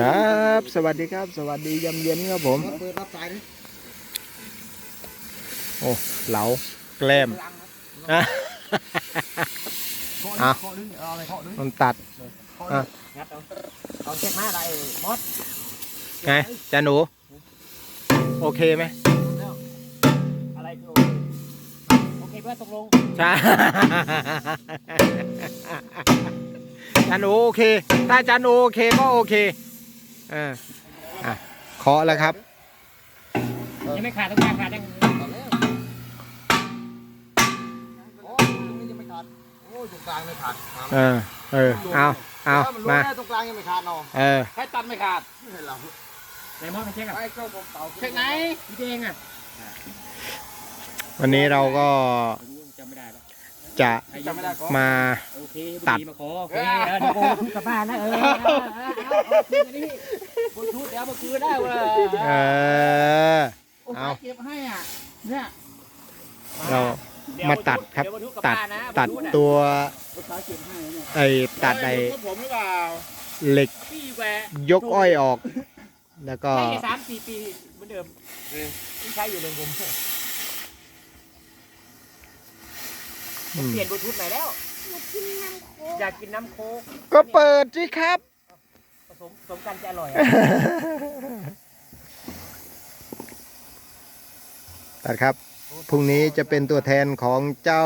ครับ สวัสดีครับ สวัสดียามเย็นครับผมเปิดรับสายนี่โอ้ เหลาแกล้มลังครับอะเคาะอะเคาะดึงเอาอะไรเคาะดึงมันตัดเคาะอะงัดเอาเอาเช็คมาอะไรมอสไงจ้าหนู โอเคไหมอะไรคือโอเคเพื่อนตกลงใช่ จ้าหนูโอเค ถ้าจ้าหนูโอเคก็โอเค เอออะเคาะแล้วครับ ยังไม่ขาดต้องการขาดยังโอ้ยตรงนี้ยังไม่ขาดโอ้ยตรงกลางไม่ขาดเออ เออ เอาเอานรู้มาแน่ตรงกลางยังไม่ขาดเนาะเออให้ตัดไม่ขาดไม่เห็นหรอไหนมอสไปเช็คอะไอ้เจ้าผมเป่าเช็คไหนพี่เองอะ วันนี้เราก็จำไม่ได้แล้ว จะจำไม่ได้ก็มาโอเคตัดบุรีมาขอโอเคเออเดี๋ยวโบทูธกลับบ้านนะเออเอาเอาเอาเอาคืนอันนี้บนทูธเดี๋ยวเอามาคืนได้เว้ยเออโอ้เอาเก็บให้อะเนี่ยเรามาตัดครับเยวบนทูธกลัตัดบ้านนะตัดบนทูธอะตัวลูกค้าเก็บให้เนี่ยไอ้ตัดไอ้ผมหรือเปล่าเหล็กพี่แหวะยกอ้อยออก แล้วก็ใช่สามสี่ปีเหมือนเดิมที่ใช้อยู่เลยผม อืม เปลี่ยนบลูทูธใหม่แล้วอยากกินน้ำโค้กก็เปิดสิครับ ผสมผสมกันจะอร่อยอะตัดครับ พรุ่งนี้จะเป็นตัวแทนของเจ้า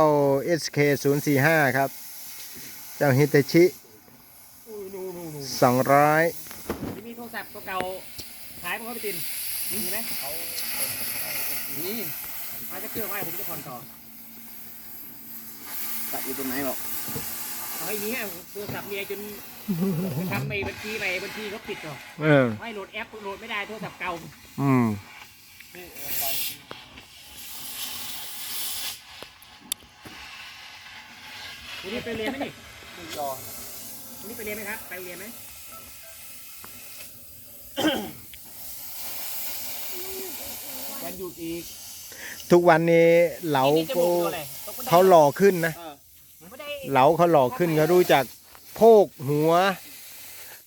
SK 0 4 5ครับ เจ้าฮิตาชิ อุ้ยนู่นนู่นนู่น200ที่มีโทรศัพท์เก่าๆขายมั้งเขาไปตินมีไหมเขานี่มาจะเครื่องไว้ผมจะผ่อนต่อ ตัดอยู่ตรงไหนบอกเอาไอ้นี้โทรศัพท์เมียจนทำไอ้บัญชีไปบัญชีเขาปิดหรอเออ ไม่โหลดแอปโหลดไม่ได้โทรศัพท์เก่าอืม วันนี้ไปเรียนไหมนี่วันนี้ไปเรียนไหมครับ ไปโรงเรียนไหมวันหยุดอีกทุกวันนี้เหลานี่จก็มูกตัวอะไรตกบันไดเขาหล่อขึ้นนะไม่ได้ เหลาเขาหล่อขึ้นเขารู้จักโพกหัว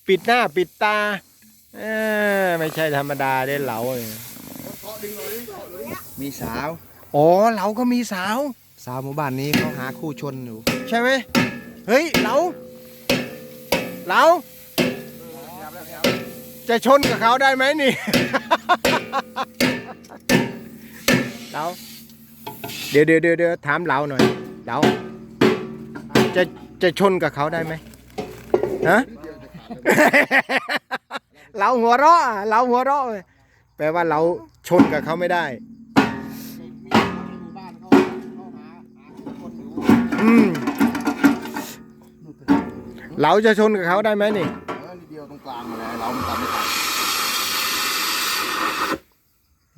ปิดหน้าปิดตาเออไม่ใช่ธรรมดาได้เหลาเลยมีสาว อ๋อเหลาก็มีสาว สาวหมู่บ้านนี้เขาหาคู่ชนอยู่ ใช่ไหมเฮ้ยเหลาเหลาจะชนกับเขาได้ไหมนี่เหลาเดี๋ยวเดี๋ยวเดี๋ยวเดี๋ยวถามเหลาหน่อยเหลา จะจะชนกับเขาได้ไหมฮะ เราหัวเราะอะเราหัวเราะเลยแปลว่าเราชนกับเขาไม่ได้อืม เราจะชนกับเขาได้ไหมนี่ เออนิดเดียวตรงกลางเลยเรามันตัดไม่ทัน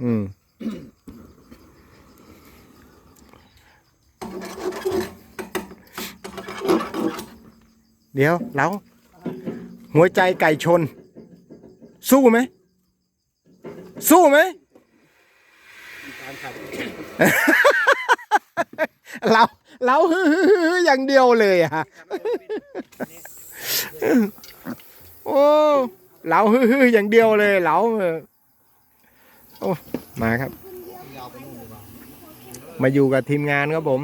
อืม เดี๋ยวเราหัวใจไก่ชน สู้ไหม สู้ไหมเราเราฮืออย่างเดียวเลยอะโอ้เราฮืออย่างเดียวเลยเราโอ้มาครับ มาอยู่กับทีมงานครับผม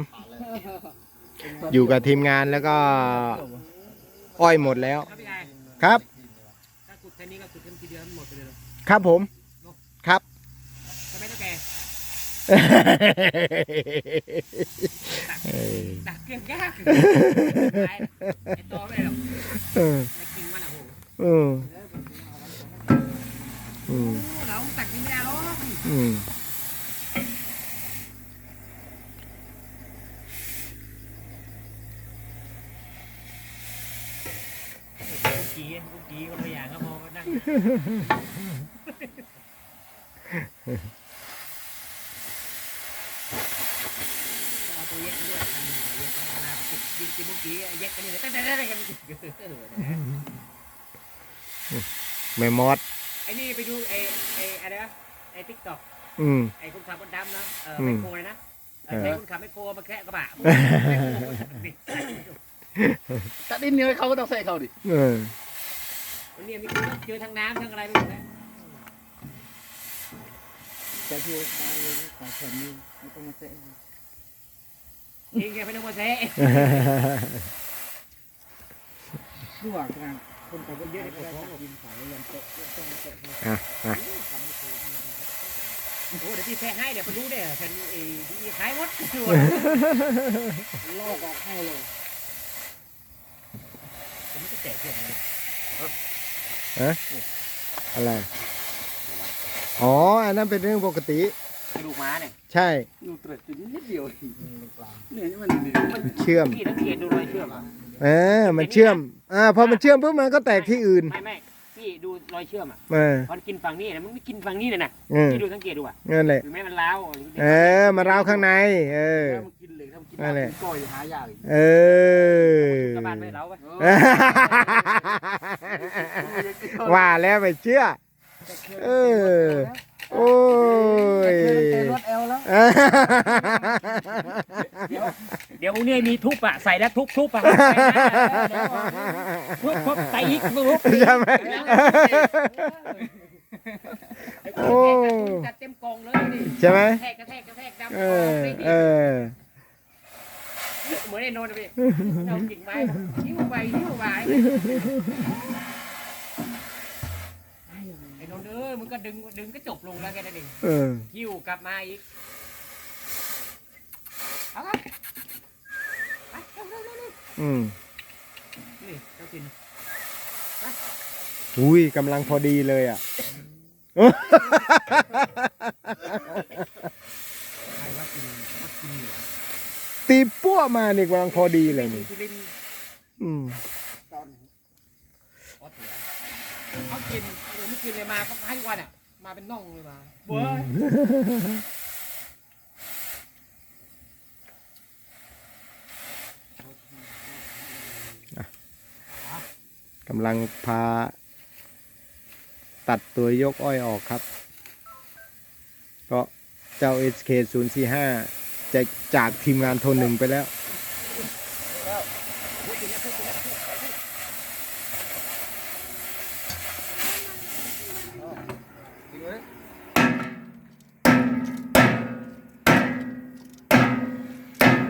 อยู่กับทีมงานแล้วก็ อ้อยหมดแล้ว ครับพี่ชายครับ ถ้าขุดแค่นี้ก็ขุดแค่ทีเดียวหมดไปเลยเหรอครับผม ครับ ทำไมต้องแกเออดักเกลี้ยงยากตายไอ้ตอไม่ได้หรอก เออ ไอ้กิ่งมันอะโห เอออืม เราตักกินไม่ได้หรอก อืม กุ๊กกี้กุ๊กกี้ก็ตัวอย่างก็พอนั่งเอาตัวเย็ดไปด้วยอันนี้เย็ดไปนะติดดินกินกุ๊กกี้เย็ดกันนี่เลยแต่แต่แต่กันไม่มอดไอ้นี่ไปดูไอ้ไอ้อะไรนะไอ้ทิกตอกอืมไอ้คนขับบนดำนะเอออืไมมโครเลยนะเออเออใช้คนขับไมโครมาแค่กระบะถ้าดินเหนียวเขาก็ต้องใส่เขาดิ เออวันนี้มีคนเจอทางน้ำทางอะไรไปหมดแล้วแต่ที่ตายเลยของผมนี่ไม่ต้องมาใส่เองแกไม่ต้องมาแซะชั่วกลางคนไปก็เยอะเลยเขากินขายยันโต๊ะต้องมาใส่อะอะโอ้เดี๋ยวพี่แซะให้เดี๋ยวไปรู้เด้อฉันเอ้ดีขายหมดชัวลอกออกให้เลยผมจะแจกเพื่อนเลย อะไร อ๋อ อันนั้นเป็นเรื่องปกติ กระดูกม้าเนี่ยใช่อยู่ตรจุดนิดเดียวเนี่ยมันมันเชื่อม พี่สังเกตดูรอยเชื่อมอะเออ มันเชื่อม อ่า พอมันเชื่อมปุ๊บมันก็แตกที่อื่น ไม่ไม่พี่ดูรอยเชื่อมอะเออ พอกินฝั่งนี้นะมันไม่กินฝั่งนี้เลยนะเออพี่ดูสังเกตดูอะนั่นแหละ หรือแม้มันร้าวเออมาร้าวข้างใน เออ ถ้ามันกินเหล็กถ้ามันกินนั่นแหละ ก้อยหายากอีกเออ กระบาลไม่เล้าไป ว่าแล้วไปเชื่อ เออ โอ้ยรถเอลแล้วเดี๋ยวพรุ่งนี้มีทุบอะ ใส่แล้วทุบทุบอะทุบทุบใส่อีกทุบใช่ไหมโอ้จัดเต็มกล่องเลยนี่ใช่ไหมกระแทกกระแทกกระแทกดำเออเออเหมือนไอ้นนท์อะพี่เอากิ่งไม้หิ้วไปหิ้วไป ก็ดึงดึงก็จบลงแล้วแค่นั้นเองเออหิ้วกลับมาอีก เอาครับไปเร็วเร็วเร็วเร็วอืมนี่เจ้ากินอุ้ยกำลังพอดีเลยอะ ใครว่ากินว่ากินเหนือตีปั้วมานี่กำลังพอดีเลยนี่ สุรินทร์ อืม อ๋อเสือเขา กินเออไม่กินเลยมาเขาให้ทุกวันอะ มาเป็นน่องเลยมาเบ้ยกำลังพา ตัดตัวยกอ้อยออกครับ ก็เจ้า SK 0 4 5จะจากทีมงานโทนหนึ่งไปแล้ว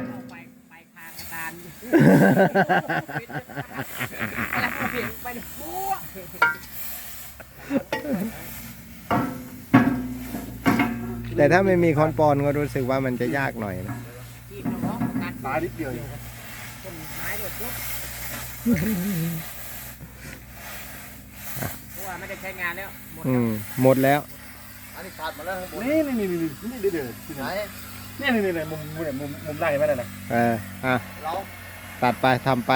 เข้าไปไปคางตาลอะ ไรก็เปลี่ยนไปเลยปุ๊บแต่ถ้าไม่มีคอนปอนก็รู้สึกว่ามันจะยากหน่อยนะที่น้องๆการตาดิดเดียวเองต้นไม้โดดปุ๊บเพราะว่าไม่ได้ใช้งานแล้วหมดอืมหมดแล้ว อันนี้ขาดมาแล้วนี่นี่นี่นี่นี่เดือดเดือดที่ไหนนี่นี่นี่มุมมุมมุมมุมไล่ไปนั่นแหละเอออะเรา ตัดไปทำไป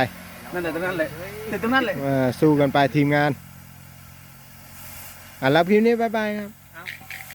นั่นแหละตรงนั้นแหละตรงนั้นแหละ เออสู้กันไปทีมงานอะแล้วพิมพ์นี้บายบายครับ